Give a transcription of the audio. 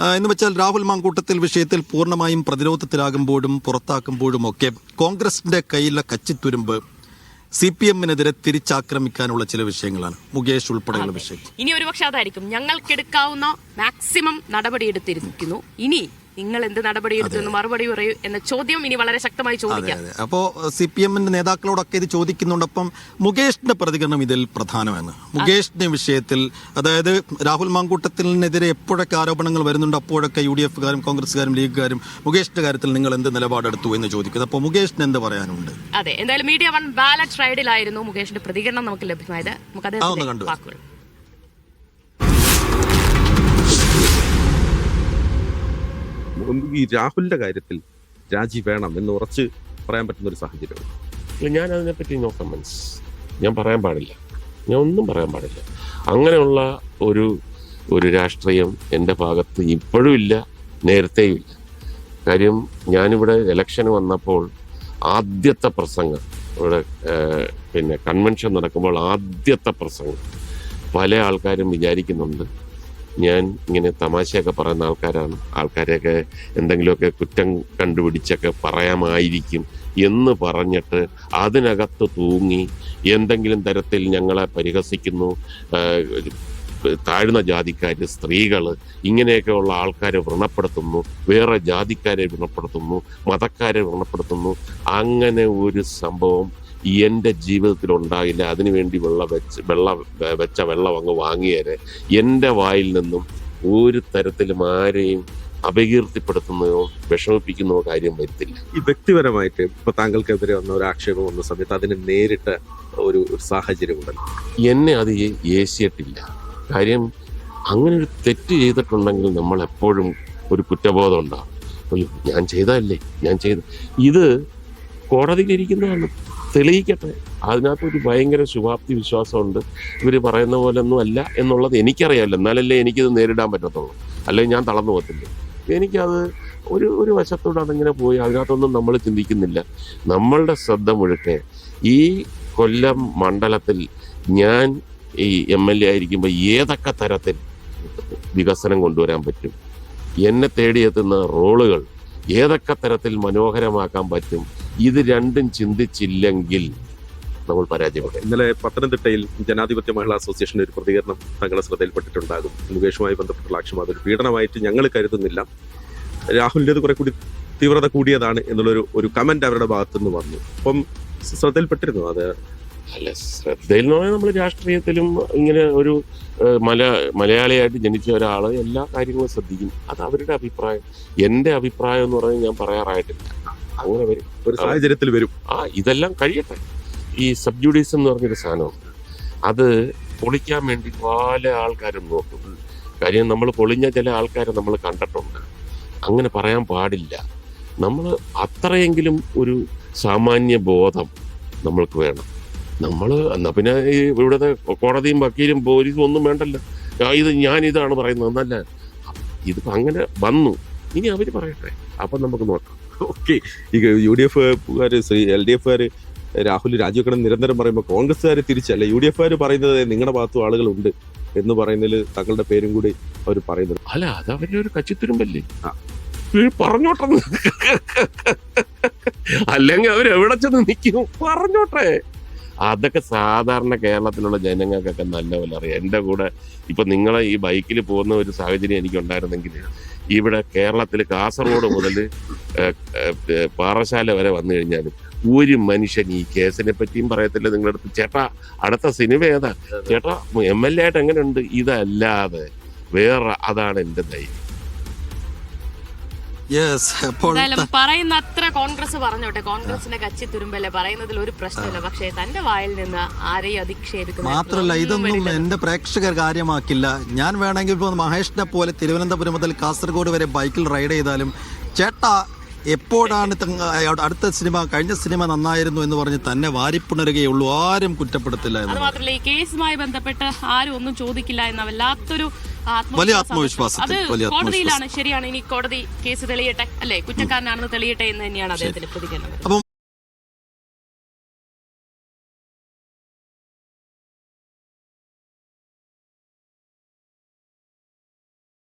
എന്ന് വെച്ചാൽ രാഹുൽ മാങ്കൂട്ടത്തിൽ വിഷയത്തിൽ പൂർണമായും പ്രതിരോധത്തിലാകുമ്പോഴും പുറത്താക്കുമ്പോഴും ഒക്കെ കോൺഗ്രസിന്റെ കയ്യിലെ കച്ചിത്തുരുമ്പ് സി പി എമ്മിനെതിരെ തിരിച്ചാക്രമിക്കാനുള്ള ചില വിഷയങ്ങളാണ്. മുകേഷ് ഉൾപ്പെടെയുള്ള വിഷയം ഇനി ഒരുപക്ഷെ അതായിരിക്കും. ഞങ്ങൾക്കെടുക്കാവുന്ന മാക്സിമം നടപടി എടുത്തിരിക്കുന്നു ഇനി നിങ്ങൾ എന്ത് നടപടി എടുത്തു എന്ന് മറുപടി പറയൂ എന്ന ചോദ്യം ഇനി വളരെ ശക്തമായി ചോദിക്കാം. അപ്പോ സി പി എമ്മിന്റെ നേതാക്കളോടൊക്കെ ഇത് ചോദിക്കുന്നുണ്ടപ്പം മുകേഷിന്റെ പ്രതികരണം ഇതിൽ പ്രധാനമാണ്. മുകേഷിന്റെ വിഷയത്തിൽ അതായത് രാഹുൽ മാങ്കൂട്ടത്തിനെതിരെ എപ്പോഴൊക്കെ ആരോപണങ്ങൾ വരുന്നുണ്ട് അപ്പോഴൊക്കെ യു ഡി എഫുകാരും കോൺഗ്രസ്സുകാരും ലീഗുകാരും മുകേഷിന്റെ കാര്യത്തിൽ നിങ്ങൾ എന്ത് നിലപാടെടുത്തു എന്ന് ചോദിക്കുന്നത്? അപ്പോൾ മുകേഷിന് എന്ത് പറയാനുണ്ട്? അതെ എന്തായാലും മീഡിയ വൺ ബാലറ്റ് റൈഡിലായിരുന്നു മുകേഷിന്റെ പ്രതികരണം നമുക്ക് ലഭ്യമായത്. നമുക്ക് അതെ ഒന്ന് അദ്ദേഹത്തിന്റെ വാക്കുകൾ. ഈ രാഹുലിന്റെ കാര്യത്തിൽ രാജി വേണം എന്ന് ഉറച്ച് പറയാൻ പറ്റുന്ന ഒരു സാഹചര്യം ഞാൻ അതിനെപ്പറ്റി നോ കമൻസ് ഞാൻ പറയാൻ പാടില്ല. ഞാൻ ഒന്നും പറയാൻ പാടില്ല. അങ്ങനെയുള്ള ഒരു ഒരു രാഷ്ട്രീയം എന്റെ ഭാഗത്ത് ഇപ്പോഴും ഇല്ല നേരത്തെയും ഇല്ല. കാര്യം ഞാനിവിടെ ഇലക്ഷൻ വന്നപ്പോൾ ആദ്യത്തെ പ്രസംഗം ഇവിടെ പിന്നെ കൺവെൻഷൻ നടക്കുമ്പോൾ ആദ്യത്തെ പ്രസംഗം പല ആൾക്കാരും വിചാരിക്കുന്നുണ്ട് ഞാൻ ഇങ്ങനെ തമാശയൊക്കെ പറയുന്ന ആൾക്കാരാണ്. ആൾക്കാരെയൊക്കെ എന്തെങ്കിലുമൊക്കെ കുറ്റം കണ്ടുപിടിച്ചൊക്കെ പറയാമായിരിക്കും എന്ന് പറഞ്ഞിട്ട് അതിനകത്ത് തൂങ്ങി എന്തെങ്കിലും തരത്തിൽ ഞങ്ങളെ പരിഹസിക്കുന്നു. താഴ്ന്ന ജാതിക്കാർ സ്ത്രീകൾ ഇങ്ങനെയൊക്കെയുള്ള ആൾക്കാരെ വ്രണപ്പെടുത്തുന്നു വേറെ ജാതിക്കാരെ വ്രണപ്പെടുത്തുന്നു മതക്കാരെ വ്രണപ്പെടുത്തുന്നു. അങ്ങനെ ഒരു സംഭവം എന്റെ ജീവിതത്തിൽ ഉണ്ടാകില്ല അതിനുവേണ്ടി വെള്ള വെച്ച് വെള്ള വെച്ച വെള്ളം അങ്ങ് വാങ്ങിയേരെ. എന്റെ വായിൽ നിന്നും ഒരു തരത്തിലും ആരെയും അപകീർത്തിപ്പെടുത്തുന്നതോ വിഷമിപ്പിക്കുന്നതോ കാര്യം വരുത്തില്ല. ഈ വ്യക്തിപരമായിട്ട് ഇപ്പൊ താങ്കൾക്കെതിരെ വന്ന ഒരു ആക്ഷേപം വന്ന സമയത്ത് അതിനെ നേരിട്ട ഒരു സാഹചര്യം ഉണ്ടല്ലോ എന്നെ അത് ഏശിയിട്ടില്ല. കാര്യം അങ്ങനെ ഒരു തെറ്റ് ചെയ്തിട്ടുണ്ടെങ്കിൽ നമ്മൾ എപ്പോഴും ഒരു കുറ്റബോധം ഉണ്ടാവും. അയ്യോ ഞാൻ ചെയ്തതല്ലേ? ഞാൻ ചെയ്ത. ഇത് കോടതിയിലിരിക്കുന്നതാണ്. തെളിയിക്കട്ടെ. അതിനകത്ത് ഒരു ഭയങ്കര ശുഭാപ്തി വിശ്വാസമുണ്ട്. ഇവർ പറയുന്ന പോലെ ഒന്നും അല്ല എന്നുള്ളത് എനിക്കറിയാമല്ലോ എന്നാലല്ലേ എനിക്കിത് നേരിടാൻ പറ്റത്തുള്ളൂ. അല്ലെങ്കിൽ ഞാൻ തളർന്നു പോകത്തില്ല. എനിക്കത് ഒരു ഒരു വശത്തൂടെ അതിങ്ങനെ പോയി അതിനകത്തൊന്നും നമ്മൾ ചിന്തിക്കുന്നില്ല. നമ്മളുടെ ശ്രദ്ധ മുഴുക്കെ ഈ കൊല്ലം മണ്ഡലത്തിൽ ഞാൻ ഈ എം എൽ എ ആയിരിക്കുമ്പോൾ ഏതൊക്കെ തരത്തിൽ വികസനം കൊണ്ടുവരാൻ പറ്റും? എന്നെ തേടിയെത്തുന്ന റോളുകൾ ഏതൊക്കെ തരത്തിൽ മനോഹരമാക്കാൻ പറ്റും? ഇത് രണ്ടും ചിന്തിച്ചില്ലെങ്കിൽ നമ്മൾ പരാജയപ്പെടും. ഇന്നലെ പത്തനംതിട്ടയിൽ ജനാധിപത്യ മഹിളാ അസോസിയേഷന്റെ ഒരു പ്രതികരണം തങ്ങളുടെ ശ്രദ്ധയിൽപ്പെട്ടിട്ടുണ്ടാകും. മുകേഷുമായി ബന്ധപ്പെട്ടുള്ള ആക്ഷേപം അതൊരു പീഡനമായിട്ട് ഞങ്ങൾ കരുതുന്നില്ല. രാഹുലിന്റെത് കുറെ കൂടി തീവ്രത കൂടിയതാണ് എന്നുള്ളൊരു ഒരു കമന്റ് അവരുടെ ഭാഗത്തുനിന്ന് വന്നു. അപ്പം ശ്രദ്ധയിൽപ്പെട്ടിരുന്നു അത്. അല്ല ശ്രദ്ധയിൽ എന്ന് പറഞ്ഞാൽ നമ്മൾ രാഷ്ട്രീയത്തിലും ഇങ്ങനെ ഒരു മല മലയാളിയായിട്ട് ജനിച്ച ഒരാൾ എല്ലാ കാര്യങ്ങളും ശ്രദ്ധിക്കും. അത് അവരുടെ അഭിപ്രായം. എന്റെ അഭിപ്രായം എന്ന് പറഞ്ഞാൽ ഞാൻ പറയാറായിട്ടില്ല അങ്ങനെ വരും. ഒരു സാഹചര്യത്തിൽ വരും. ആ ഇതെല്ലാം കഴിയട്ടെ. ഈ സബ്ജുഡീസ് എന്ന് പറഞ്ഞൊരു സാധനമുണ്ട് അത് പൊളിക്കാൻ വേണ്ടി പല ആൾക്കാരും നോക്കും. കാര്യം നമ്മൾ പൊളിഞ്ഞ ചില ആൾക്കാരെ നമ്മൾ കണ്ടിട്ടുണ്ട്. അങ്ങനെ പറയാൻ പാടില്ല. നമ്മൾ അത്രയെങ്കിലും ഒരു സാമാന്യ ബോധം നമ്മൾക്ക് വേണം. നമ്മൾ എന്നാ പിന്നെ ഈ ഇവിടുത്തെ കോടതിയും വക്കീലും പോലീസും ഒന്നും വേണ്ടല്ലോ. ഇത് ഞാൻ ഇതാണ് പറയുന്നത് എന്നല്ല. ഇതിപ്പോ അങ്ങനെ വന്നു. ഇനി അവർ പറയട്ടെ. അപ്പൊ നമുക്ക് നോക്കാം. ഓക്കെ. ഈ യു ഡി ശ്രീ എൽ ഡി എഫുകാർ രാഹുൽ രാജിവെക്കണം നിരന്തരം പറയുമ്പോൾ കോൺഗ്രസ്സുകാർ തിരിച്ചല്ല. യു ഡി എഫുകാർ പറയുന്നത് നിങ്ങളുടെ ഭാഗത്തും ആളുകളുണ്ട് എന്ന് പറയുന്നതിൽ തങ്ങളുടെ പേരും കൂടി അവർ പറയുന്നത് അല്ല അത് അവരുടെ ഒരു കച്ചിത്തുരുമ്പല്ലേ? പറഞ്ഞോട്ടെ അല്ലെങ്കിൽ അവരെവിടെ ചെന്ന് നിൽക്കും? പറഞ്ഞോട്ടെ. അതൊക്കെ സാധാരണ കേരളത്തിലുള്ള ജനങ്ങൾക്കൊക്കെ നല്ലപോലെ അറിയാം. എന്റെ കൂടെ ഇപ്പൊ നിങ്ങളെ ഈ ബൈക്കിൽ പോകുന്ന ഒരു സാഹചര്യം എനിക്കുണ്ടായിരുന്നെങ്കിൽ ഇവിടെ കേരളത്തിൽ കാസർഗോഡ് മുതൽ പാറശാല വരെ വന്നു കഴിഞ്ഞാൽ ഒരു മനുഷ്യൻ ഈ കേസിനെ പറ്റിയും പറയത്തില്ല നിങ്ങളുടെ അടുത്ത് ചേട്ടാ അടുത്ത സിനിമ ഏതാ? ചേട്ടാ എം എൽ എ ആയിട്ട് എങ്ങനെയുണ്ട്? ഇതല്ലാതെ വേറെ അതാണ് എന്റെ ധൈര്യം. എന്തായാലും പറയുന്ന അത്ര കോൺഗ്രസ് പറഞ്ഞോട്ടെ. കോൺഗ്രസിന്റെ കച്ചി തുരുമ്പല്ലേ? പറയുന്നതിൽ ഒരു പ്രശ്നമില്ല. പക്ഷേ തന്റെ വായിൽ നിന്ന് ആരെയും അധിക്ഷേപിക്കുന്നു മാത്രല്ല ഇതൊന്നും എന്റെ പ്രേക്ഷകർ കാര്യമാക്കില്ല. ഞാൻ വേണമെങ്കിൽ ഇപ്പോൾ മഹേഷിനെ പോലെ തിരുവനന്തപുരം മുതൽ കാസർഗോഡ് വരെ ബൈക്കിൽ റൈഡ് ചെയ്താലും ചേട്ടാ എപ്പോഴാണ് അടുത്ത സിനിമ കഴിഞ്ഞ സിനിമ നന്നായിരുന്നു എന്ന് പറഞ്ഞ് തന്നെ വാരിപ്പുണരുകയുള്ളൂ. ആരും കുറ്റപ്പെടുത്തില്ല അത് മാത്രമല്ല ഈ കേസുമായി ബന്ധപ്പെട്ട് ആരും ഒന്നും ചോദിക്കില്ല എന്ന വല്ലാത്തൊരു വലിയ ആത്മവിശ്വാസത്തിൽ വലിയ കോടതിയിലാണ്. ശരിയാണ്. ഇനി കോടതി കേസ് തെളിയട്ടെ? അല്ലെ? കുറ്റക്കാരനാണെന്ന് തെളിയട്ടെ എന്ന് തന്നെയാണ് അദ്ദേഹത്തിന് പ്രതികരണം. അപ്പം